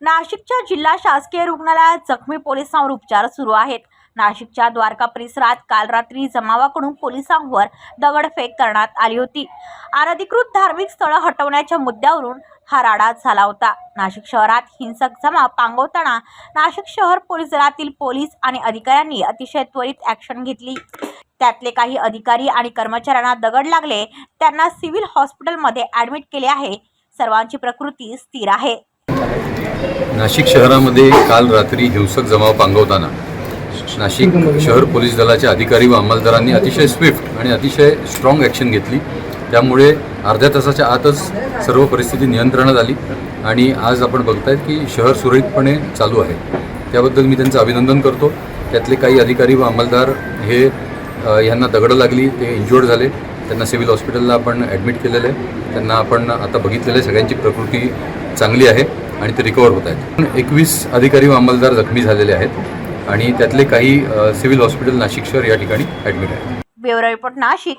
नाशिकच्या जिल्हा शासकीय रुग्णालयात जखमी पोलिसांवर उपचार सुरू आहेत. नाशिकच्या द्वारका परिसरात काल रात्री जमावाकडून पोलिसांवर दगडफेक करण्यात आली होती. अनधिकृत धार्मिक स्थळं हटवण्याच्या मुद्द्यावरून हा राडा झाला होता. नाशिक शहरात हिंसक जमा पांगवताना नाशिक शहर पोलीस दलातील पोलीस आणि अधिकाऱ्यांनी अतिशय त्वरित ॲक्शन घेतली. त्यातले काही अधिकारी आणि कर्मचाऱ्यांना दगड लागले. त्यांना सिव्हिल हॉस्पिटलमध्ये ॲडमिट केले आहे. सर्वांची प्रकृती स्थिर आहे. नाशिक शहरामध्ये काल रात्री हिंसक जमाव पांगवताना नाशिक शहर पोलीस दलाच्या अधिकारी व अंमलदारांनी अतिशय स्विफ्ट आणि अतिशय स्ट्रॉंग ॲक्शन घेतली. त्यामुळे अर्ध्या तासाच्या आतच सर्व परिस्थिती नियंत्रणात आली. आणि आज आपण बघतायत की शहर सुरळीतपणे चालू आहे. त्याबद्दल मी त्यांचं अभिनंदन करतो. त्यातले काही अधिकारी व अंमलदार हे यांना दगडं लागली ते इंज्युअर्ड झाले. त्यांना सिव्हिल हॉस्पिटलला आपण ॲडमिट केलेलं आहे. त्यांना आपण आता बघितलेलं आहे. सगळ्यांची प्रकृती चांगली आहे आणि ते रिकवर होत आहेत. एकवीस अधिकारी व अंमलदार जखमी झालेले आहेत. आणि त्यातले काही सिव्हिल हॉस्पिटल नाशिक शहर या ठिकाणी ॲडमिट आहेत. Bureau report Nashik.